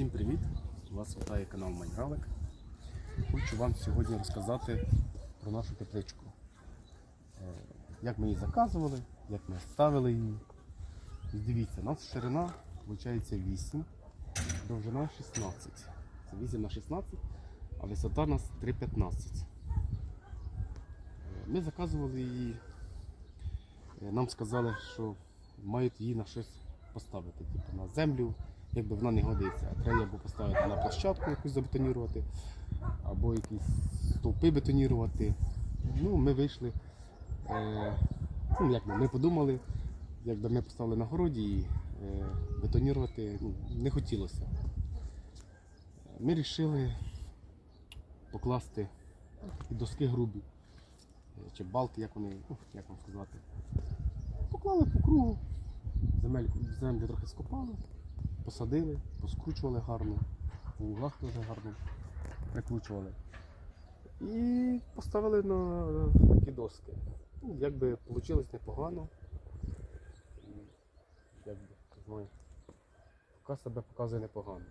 Всім привіт! Вас вітає канал Майнгалик. Хочу вам сьогодні розказати про нашу тепличку. Е, Як ми її заказували, як ми ставили її. Дивіться, у нас ширина виходить 8, довжина 16. Це 8 на 16, а висота у нас 3,15. Е, Ми заказували її. Е, Нам сказали, що мають її на щось поставити, типу на землю, якби вона не годиться. Треба або поставити на площадку якусь забетонірувати, або якісь стовпи бетонірувати. Ну, ми вийшли. Е, ну, як ми, подумали, якби ми поставили на городі і е, бетонірувати ну, не хотілося. Ми вирішили покласти доски грубі, е, чи балки, як вони, ну, як вам сказати. Поклали по кругу, земельку, землю трохи скопали, посадили, поскручували гарно, по углах теж гарно прикручували. І поставили на такі доски. Ну, якби вийшло непогано. Якби, не себе показує непогано.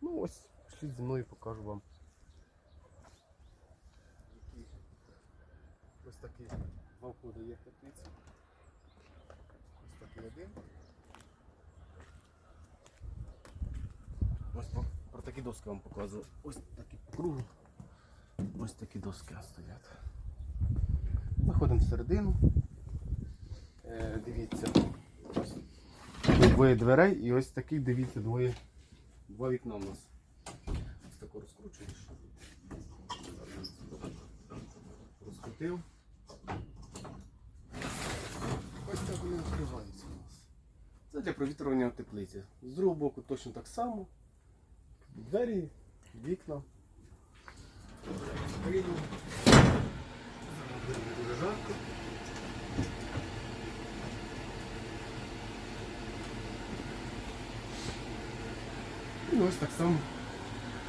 Ну ось, пішліть зі мною покажу вам. Ось такі два входи є теплицю. Ось такий один. Ось про, про такі доски вам показую. Ось такі по. Ось такі доски стоять. Заходимо всередину. Е, дивіться. Ось двоє дверей і ось таких, дивіться, двоє, два вікна у нас. Ось тако розкручуєш. Розкрутив. Ось так вони відкриваються у нас. Це для провітрювання теплиці. З другого боку точно так само. Двері, вікна. Дуже жарко. І ось так само.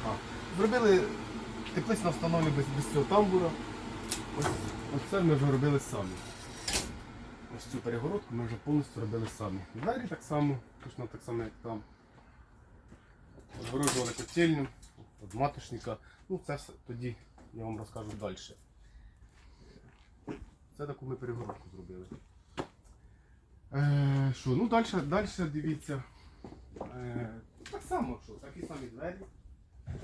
А, зробили теплицю на встановлені без, без цього тамбура. Ось, ось це ми вже робили самі. Ось цю перегородку ми вже повністю робили самі. Двері так само, точно так само, як там. Огороджували котельню, від матушника. Ну це все тоді я вам розкажу далі. Це таку ми перегородку зробили. Е, що, ну далі, далі дивіться. Е, так само, що, такі самі двері.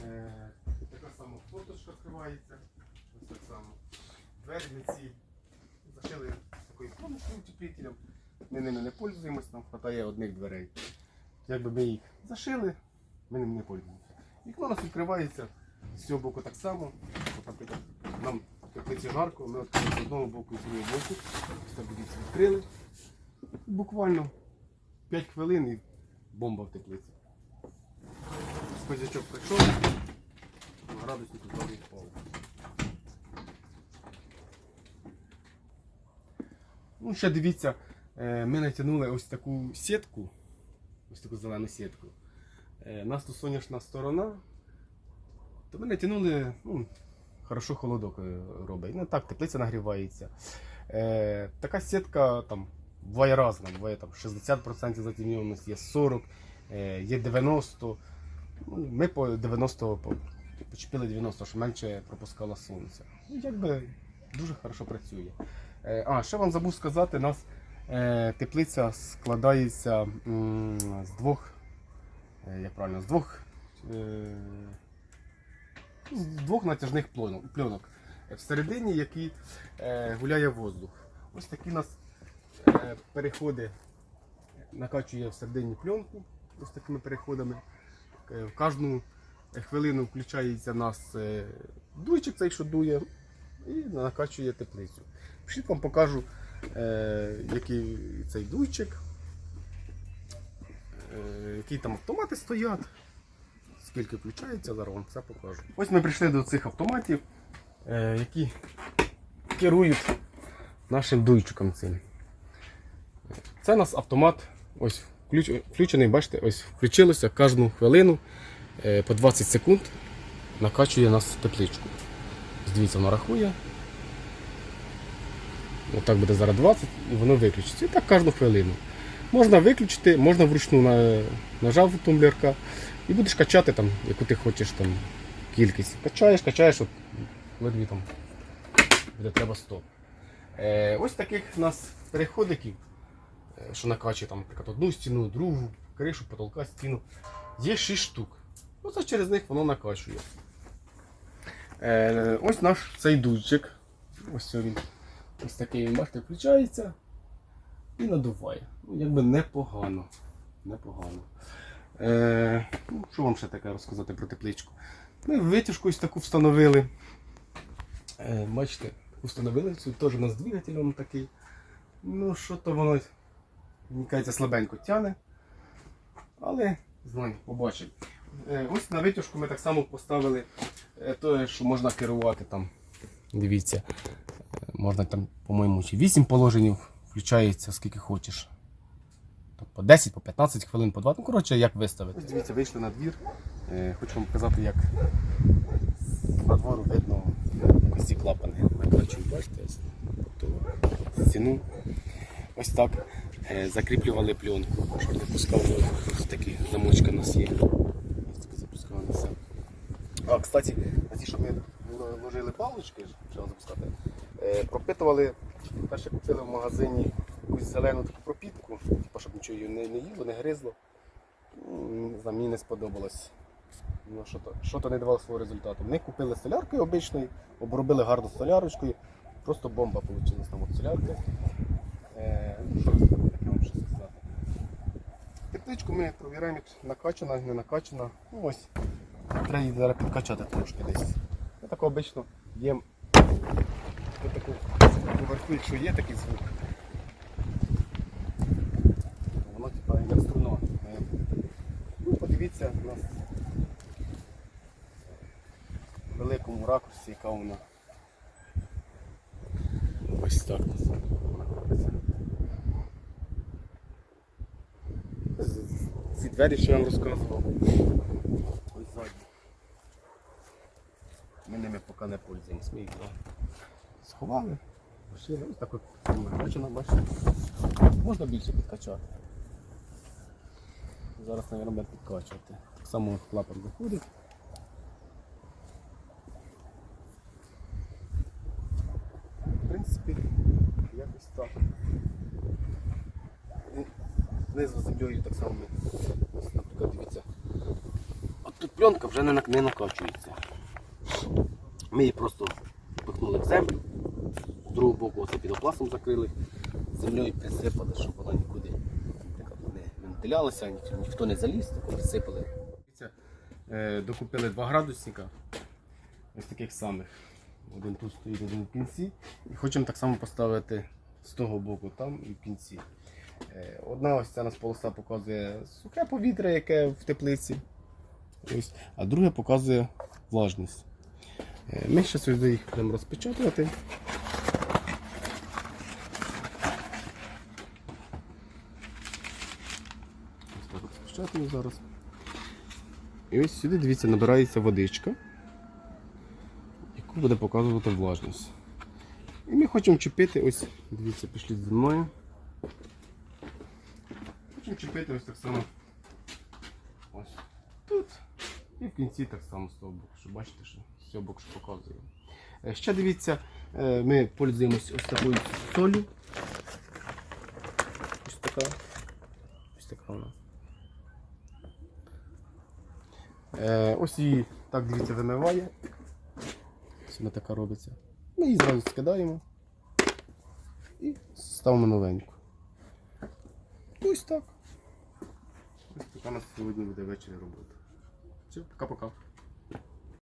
Е, така сама форточка відкривається. Ось так само. Двері ми ці зашили такою пленочкою утеплителем. Ми ними не пользуємося, нам вистачає одних дверей. Якби ми їх зашили, ми не пользуємося. Вікно у нас відкривається з цього боку так само. Нам в теплиці жарко, ми відкрили з одного боку і з другого боку. Ось так дивіться, відкрили. Буквально 5 хвилин і бомба в теплиці. Сквознячок прийшов, на градуснику зразу впав. Ну, ще дивіться, е, ми натягнули ось таку сітку, ось таку зелену сітку. Е, нас тут сонячна сторона, то ми натягнули, ну, хорошо холодок е, робить. Ну так, теплиця нагрівається. Е, така сітка там буває разна, буває там 60% затемненості, є 40, е, є 90. Ну, ми по 90 по- почепили 90, щоб менше пропускало сонця. Ну, якби дуже хорошо працює. Е, а, ще вам забув сказати, нас е, теплиця складається м, з двох, як правильно, з двох, е, з двох натяжних пленок. Всередині, які е, гуляє воздух. Ось такі у нас е, переходи накачує всередині пленку ось такими переходами. Е, В кожну хвилину включається нас е, дуйчик цей, що дує, і накачує теплицю. Пішли вам покажу, е, який цей дуйчик, е, які там автомати стоять, скільки включається, зараз вам все покажу. Ось ми прийшли до цих автоматів, е, які керують нашим дуйчиком цим. Це у нас автомат ось включений, бачите, ось включилося кожну хвилину е, по 20 секунд накачує нас тепличку. Дивіться, воно рахує. Отак буде зараз 20 і воно виключиться. І так кожну хвилину. Можна виключити, можна вручну нажав тумблерка І будеш качати там, яку ти хочеш там кількість. Качаєш, качаєш, от тобі там буде треба 100. Е, ось таких у нас переходиків, е, що накачує там, наприклад, одну стіну, другу, кришу, потолка, стіну. Є 6 штук. Оце через них воно накачує. Е, ось наш цей дудчик. Ось він. Ось такий бачите, включається і надуває. Ну, якби непогано. Непогано. Е, ну, що вам ще таке розказати про тепличку? Ми витяжку ось таку встановили. Е, бачите, встановили цю теж у нас двигатель такий. Ну, що то воно, мені кажеться, слабенько тяне. Але знаю, побачимо. Е, ось на витяжку ми так само поставили те, що можна керувати там. Дивіться, е, можна там, по-моєму, чи 8 положень включається скільки хочеш. Тобто по 10, по 15 хвилин, по 20. Ну, коротше, як виставити. Дивіться, вийшли на двір. Е, хочу вам показати, як на двору видно ось ці клапани накачують, бачите, ту стіну. Ось так е, закріплювали пленку, щоб не пускав. Такі замочка у нас є. Ось. А, кстати, на ті, що ми ложили палички, треба запускати, е, пропитували, перше купили в магазині якусь зелену таку пропітку, типу, щоб нічого її не, не їло, не гризло. Знаю, мені не сподобалось. Ну, що то, що то не давало свого результату. Ми купили соляркою обичною, обробили гарно солярочкою. Просто бомба вийшла там от солярки. Е, ну, що. Тепличку ми провіряємо, як накачана, не накачана. Ну ось. Треба її зараз підкачати трошки десь. Ми так обично по таку поверху, якщо є такий звук. Воно типа як струна. Е, Ну, подивіться у нас в великому ракурсі, яка вона. Ось так. Ці двері, що я вам розказував. Ось ззаді. Ми ними поки не пользуємось. Ми їх сховали. Пошили. Ось так накачано, бачите. Можна більше підкачати. Зараз, мабуть, будемо підкачувати. Так само клапан заходить. В принципі, якось так. І Знизу землею так само. Ось, наприклад, дивіться. От тут пленка вже не накачується. Ми її просто пихнули в землю, з другого боку оце пінопластом закрили, землею присипали, щоб вона нікуди не вентилялася, ніхто не заліз, присипали. Е, Докупили два градусника, ось таких самих. Один тут стоїть, один в кінці. І хочемо так само поставити з того боку там і в кінці. Е, Одна ось ця нас полоса показує сухе повітря, яке в теплиці. Ось, а друга показує влажність. Е, Ми сюди їх будемо розпечатувати. Ось так зараз. І ось сюди, дивіться, набирається водичка, яку буде показувати влажність. І ми хочемо чіпити, ось, дивіться, пішліть зі мною. Хочемо чіпити ось так само. Ось тут. І в кінці так само з того боку, що бачите, що з боку що показує. Е, Ще дивіться, е, ми пользуємось ось такою солью. Ось така. Ось така вона. Е, Ось її так дивіться вимиває. Ось вона така робиться. Ми її зразу скидаємо і ставимо новеньку. Ось так. Ось така у нас сьогодні буде ввечері робота. Все, пока-пока.